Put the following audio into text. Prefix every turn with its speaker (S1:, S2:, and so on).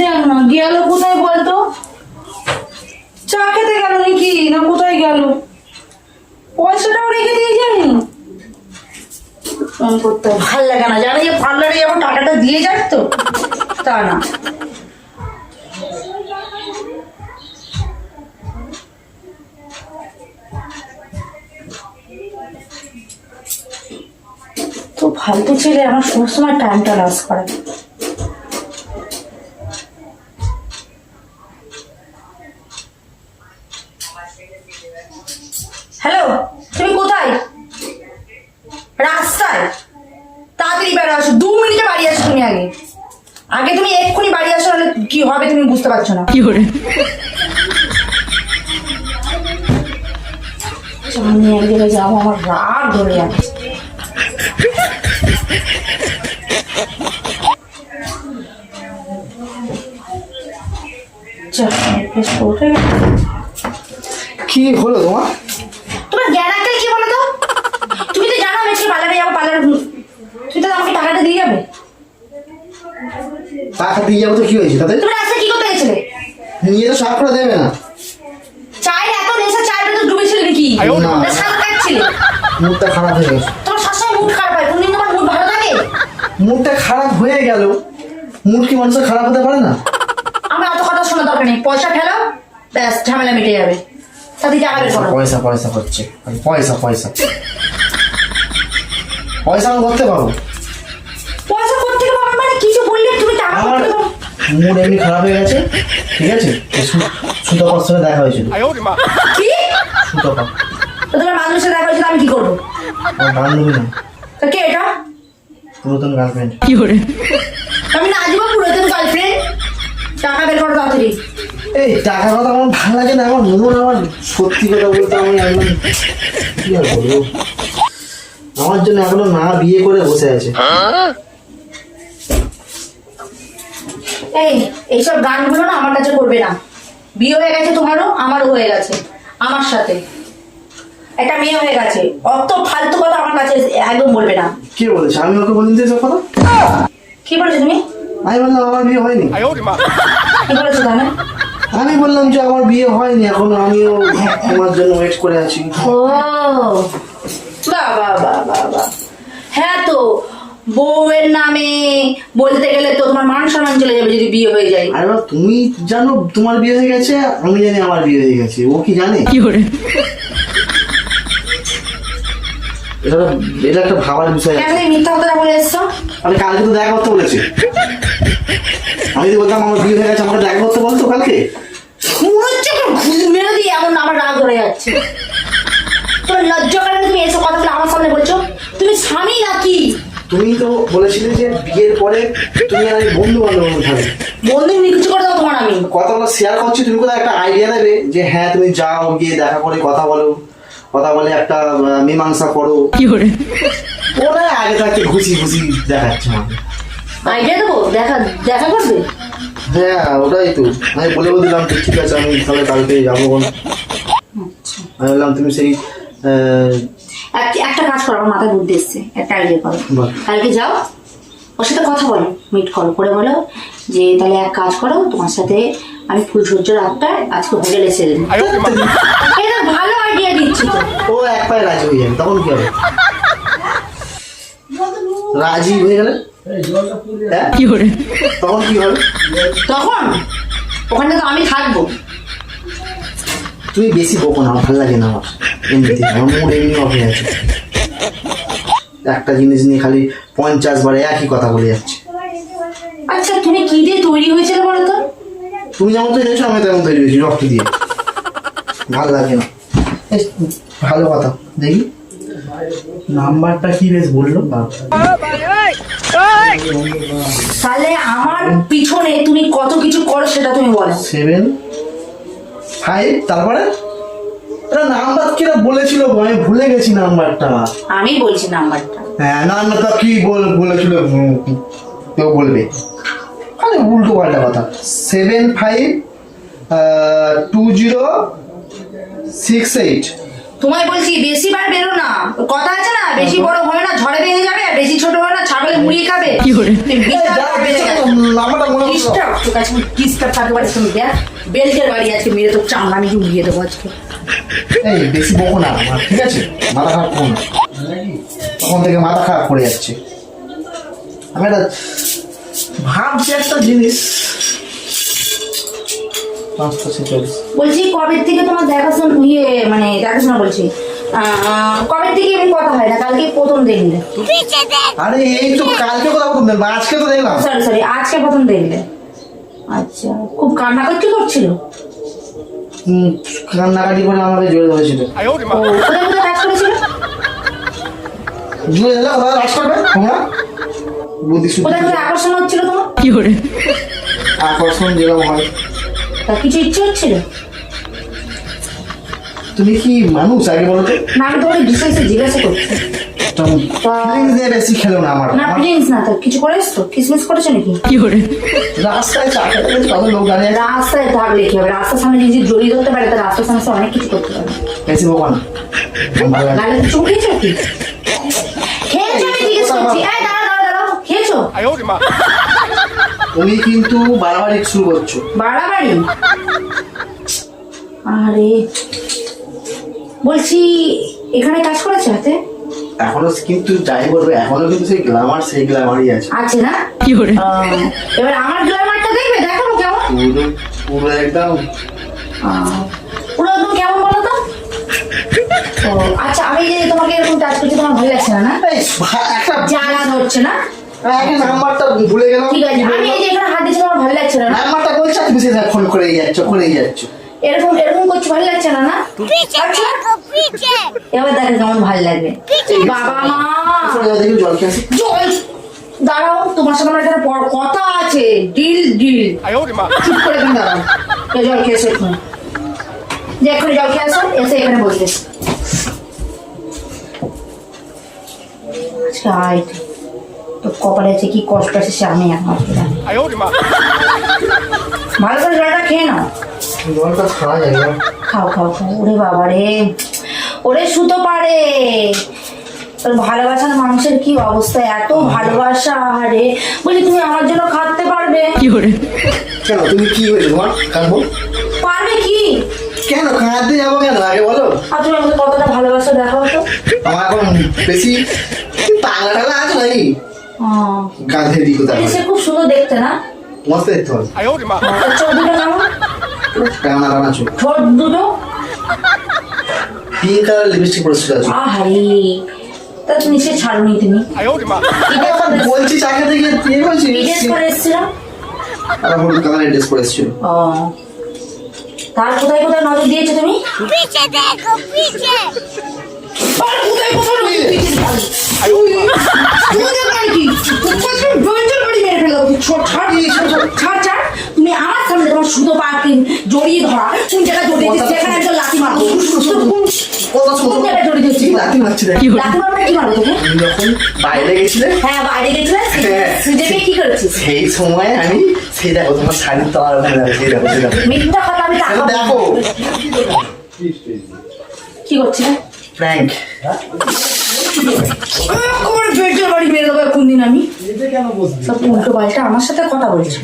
S1: দেখ না গেল কোথায় বলতো? চা খেতে গেল নাকি? না কোথায় গেল? পয়সাটাও রেখে দিয়ে ফোন করতে ভালো লাগে না। জানো যে পার্লারে টাকাটা দিয়ে যাস তো, তা না। তো ফালতু ছেলে আমার সবসময় টাইমটা লস করে। হ্যালো তুমি কোথায়? রাস্তায়? তাড়াতাড়ি বেরো আসো। দু মিনিটে বাড়ি আসো তুমি আগে। আগে তুমি এক্ষুনি বাড়ি আসো নাহলে কি হবে তুমি বুঝতে পারছ না। আমি এক জায়গায় যাব আমার রাগ ধরে যাচ্ছে।
S2: কি হলো তোমার
S1: জ্ঞান আজকাল কি বলো তো তুমি তো জানো আমি আজকে পার্লারে যাব পার্লারে তুমি তো আমাকে টাকাটা দিয়ে যাবে
S2: টাকা দিয়ে যাব তো কি হয়েছে তাদের
S1: তুমি রাস্তায় কি করতে গেছিলে?
S2: নিয়ে তো সাফ করে দেবে না।
S1: চায়ের এত নেশা চায়ের ভেতর ডুবেছিলে নাকি?
S2: না।
S1: সাত
S2: মুডটা খারাপ হয়ে গেছে।
S1: তোমার সবসময় মুড খারাপ হয়। কোনদিন তোমার মুড ভালো থাকে?
S2: মুডটা খারাপ হয়ে গেল। মুড কি মানুষের খারাপ হতে পারে না?
S1: আমরা অত কথা শোনা দরকার নেই। পয়সা ফেলো ব্যাস ঝামেলা মিটে যাবে।
S2: পয়সা পয়সা হচ্ছে। পয়সা পয়সা। পয়সা আমি করতে পারব? মুড এমনি খারাপ হয়ে গেছে ঠিক আছে? সুতপার সঙ্গে দেখা হয়েছিল।
S1: কি?
S2: সুতপা
S1: তোমার সাথে দেখা হয়েছিল আমি কি করব?
S2: আমার বান্ধবী না।
S1: তা কে এটা?
S2: পুরাতন গার্লফ্রেন্ড
S1: আমি না আজীবন পুরাতন গার্লফ্রেন্ড টাকা বের করো তাড়াতাড়ি।
S2: এই টাকার কথা আমার ভালো লাগে না আমার মন আমার সত্যি কথা বলতে আমি একদম কি আর বলব? আমার জন্য এখনও না বিয়ে করে বসে আছে।
S1: এই এইসব গানগুলো না আমার কাছে করবে না। বিয়ে হয়ে গেছে তোমারও আমারও হয়ে গেছে আমার সাথে। একটা মেয়ে হয়ে গেছে। অত ফালতু কথা আমার কাছে একদম বলবে না।
S2: কে বলেছে? আমি ওকে কথা?
S1: কি বলেছ তুমি?
S2: আমি বললাম আমার বিয়ে হয়নি।
S1: কি বলেছ তাহলে?
S2: আমি বললাম যে আমার বিয়ে হয়নি এখনও আমিও তোমার জন্য ওয়েট করে আছি।
S1: ও বাবা বাবা বাবা। হ্যাঁ তো বউয়ের নামে বলতে গেলে তো তোমার মান সম্মান চলে যাবে যদি বিয়ে হয়ে যায়।
S2: আরে বাবা, তুমি জানো তোমার বিয়ে হয়ে গেছে আমি জানি আমার বিয়ে হয়ে গেছে ও কি জানে? এটা তো- এটা একটা ভাবার বিষয়
S1: কেন
S2: আছে।
S1: তুমি মিথ্যা কথা বলে এসছো?
S2: আমি কালকে তো দেখা করতে বলেছি। আমি যদি বলতাম আমার বিয়ে হয়ে গেছে আমাকে দেখা করতে বলতো কালকে।
S1: মনে হচ্ছে একটা ঘুষ মেরে দিয়ে এমন আমার রাগ ধরে যাচ্ছে। তোর লজ্জা করে না তুমি এসব কথাগুলো আমার সামনে বলছো? তুমি স্বামী নাকি?
S2: তুমি তো বলেছিলে যে বিয়ের পরে তুমি আর আমি বন্ধু বান্ধব থাকবে
S1: বন্ধু নিকুচি করে দেবো তোমার আমি।
S2: কথাগুলো শেয়ার করছি তুমি কোথাও একটা আইডিয়া দেবে যে হ্যাঁ তুমি যাও গিয়ে দেখা করে কথা বলো। কথা বলে একটা মীমাংসা করো। ওরা আগে থাকতে ঘুষি ঘুষি দেখাচ্ছে আমাকে।
S1: আইডিয়া দেবো? দেখা দেখা করবে?
S2: হ্যাঁ ওটাই তো। আমি বলে দিলাম যে ঠিক আছে আমি তাহলে কালকে যাব। আমি বললাম তুমি সেই
S1: একটা কাজ করো আমার মাথায় বুদ্ধি এসছে। একটা আইডিয়া করো।
S2: বল।
S1: কালকে যাও ওর সাথে কথা বলো মিট করো। করে বলো যে তাহলে এক কাজ করো তোমার সাথে আমি ফুল সহ্য রাতটা আজকে হোটেলে ছেড়ে দিই এটা ভালো আইডিয়া দিচ্ছি।
S2: ও এক পায়ে রাজি হয়ে যাবে তখন কি হবে? রাজি হয়ে গেলে? হ্যাঁ? তখন কি হবে?
S1: তখন? ওখানে তো আমি থাকব।
S2: তুমি বেশি বকো না ভালো লাগে না আমার। এমনিতে আমার মুড এমনি অফ হয়ে আছে। একটা জিনিস নিয়ে খালি পঞ্চাশ বার একই কথা বলে যাচ্ছে।
S1: আচ্ছা তুমি কি দিয়ে তৈরি হয়েছিল বলো তো?
S2: তুমি যেমন তৈরি হয়েছো আমি তেমন তৈরি হয়েছি রক্ত দিয়ে। ভালো লাগে না। ভালো কথা। দেখি। নাম্বারটা কি বেশ বলল?
S1: তাহলে আমার পিছনে তুমি কত কিছু করো সেটা তুমি বলো।
S2: সেভেন ফাইভ তারপরে নাম্বার কিরা বলেছিল আমি ভুলে গেছি নাম্বারটা
S1: আমি বলছি নাম্বারটা
S2: হ্যাঁ নাম্বারটা কি বল- বলেছিল? কেউ বলবে। আরে উল্টো পাল্টা কথা। Seven five two zero six eight
S1: তোমায় বলছি বেশি বার বেরো না। কথা আছে না? বেশি বড় হয় না ঝড়ে ভেঙে যাবে আর বেশি ছোট হয় না ছাগলে মুড়িয়ে খাবে।
S2: মনে
S1: তোর কাছে কিসটা থাকবে বাড়ি তুমি দেখ। বেলকের বাড়ি আজকে মেরে তো চামড়া আমি উড়িয়ে দেবো আজকে।
S2: এই বেশি বকো না ঠিক আছে? মাথা খারাপ করো না। তখন থেকে মাথা খারাপ করে যাচ্ছে। আমি একটা ভাবছি একটা জিনিস। পাঁচটা ছেচল্লিশ
S1: বলছি কবে থেকে তোমার দেখাশোনা ইয়ে মানে দেখাশোনা বলছি? কবে থেকে এমনি কথা হয়? না কালকে প্রথম দেখলে
S2: আরে এই তো কালকে কথা বলতে আজকে তো দেখলাম।
S1: সরি সরি আজকে প্রথম দেখলে আচ্ছা খুব কান্নাকাটি করছিল?
S2: কান্নাকাটি করে আমাকে জড়িয়ে ধরেছিল।
S1: কোথায় কোথায় কাজ করেছিল?
S2: জুড়ে দিলে কোথায় রাজ করবে? তোমরা? বুদ্ধি
S1: কোথায় কোথায় আকর্ষণ হচ্ছিল তোমার?
S2: আকর্ষণ যেরকম হয়।
S1: তা কিছু ইচ্ছে হচ্ছিল।
S2: তুমি কি মানুষ আগে বলো তো?
S1: না আমি তোমাকে ডিটেলসে জিজ্ঞাসা করছি।
S2: বেশি খেলো না আমার।
S1: না প্লিজ না তো কিছু করে এসছো? কিসমিস করেছ নাকি?
S2: রাস্তায় চাকরি কত লোক দাঁড়িয়ে।
S1: রাস্তায় থাকলে কি হবে। রাস্তার সামনে যদি জড়িয়ে ধরতে পারে তাহলে রাস্তার সামনে অনেক কিছু করতে পারে।
S2: বেশি বকো না। ভালো
S1: গালে চুম খেয়েছো কি খেয়েছো আমি জিজ্ঞেস করছি। এই দাঁড়াও দাঁড়াও খেয়েছো?
S2: তুমি কিন্তু বারবার শুরু করছ।
S1: বাড়াবাড়ি? আরে বলছি এখানে কাজ করেছে হাতে?
S2: এখনও কিন্তু যাই বলবে এখনও কিন্তু সেই গ্লামার সেই গ্লামারই আছে।
S1: আছে না? আহ, এবার আমার গ্লামারটা দেখবে দেখাবো কেমন?
S2: পুরো পুরো একদম।
S1: পুরো একদম কেমন বলো তো? ও আচ্ছা আমি যে তোমাকে এরকম টাচ করছি তোমার ভালো লাগছে না না?
S2: একটা
S1: জ্বালা ধরছে না?
S2: নাম্বারটা ভুলে গেলাম।
S1: ঠিক আছে আমি এই যে এখানে হাত দিচ্ছি তোমার ভালো লাগছে না। না
S2: নাম্বারটা বলছো তুমি সেটা ফোন করেই যাচ্ছ করেই যাচ্ছ।
S1: এরকম এরকম করছি ভালো লাগছে না না? আচ্ছা। এবার দেখো কেমন ভালো লাগবে। বাবা মা।
S2: আসলে যাও দেখি জল খেয়ে
S1: জল দাঁড়াও তোমার সাথে আমার এখানে কথা আছে। Deal deal. চুপ করে এখানে দাঁড়াও। জল খেয়ে এসো এক্ষুনি। যে এক্ষুনি জল খেয়ে আসো এসে এখানে বসবে। আচ্ছা আয়। তো কপালে আছে কি কষ্ট আছে সে আমি জানি ভালো করে জলটা খেয়ে নাও।
S2: জলটা খাওয়া যায় না।
S1: খাও খাও খাও। ওরে বাবা রে ওরে সুতো পারে তোর ভালোবাসার মানুষের কি অবস্থা? এত ভালোবাসা আরে বলি তুমি আমার জন্য খাটতে পারবে।
S2: কেন? তুমি কি হয়েছে তোমার কাঁদবো?
S1: পারবে কি?
S2: কেন? কাঁদতে যাব কেন? আগে বলো।
S1: আর তুমি আমাকে কতটা ভালোবাসা দেখাও তো।
S2: আমার এখন বেশি পাগলা টাগলা আছে নাকি? গাঁধে দিকে
S1: তার সে খুব সুন্দর দেখতে না?
S2: মস্ত দেখতে হবে।
S1: হ্যাঁ, চোখ দুটো কেমন
S2: চোখ।
S1: ঠোঁট দুটো।
S2: পিঙ্ক কালার লিপস্টিক পরেছিল আজ
S1: আহারে তা তুমি সে ছাড়ুনি তুমি।
S2: বলছি চাকরি দেখে ইয়ে বলছি?
S1: ড্রেস পরে এসেছিলাম?
S2: আর হলুদ কালারের ড্রেস পরে এসেছিল।
S1: ও। তার কোথায় কোথায় নজর দিয়েছ তুমি?
S3: পিছে দেখো পিছে।
S1: আর কোথায় কোথায় নজর দিয়েছ তুমি মেরে আমার সামনে তোমার সুতো পাকে জড়িয়ে ধরা কোন জায়গায় জড়িয়ে দিচ্ছি সেখানে একজন লাথি
S2: শুনো
S1: কোন জায়গায় দিচ্ছি
S2: লাথি মারছি
S1: লাথি
S2: বাইরে গেছিলে
S1: হ্যাঁ বাইরে গেছিলে। সুজেকে কি করেছিস
S2: সেই সময় আমি সেই দেখো তোমার তলার ওখানে দেখো সেই দেখো
S1: কি করছিস
S2: প্র্যাঙ্ক
S1: আমার বাড়ি মেরে দেবো কোন দিন আমি সব উল্টো পাল্টা আমার সাথে কথা বলছি।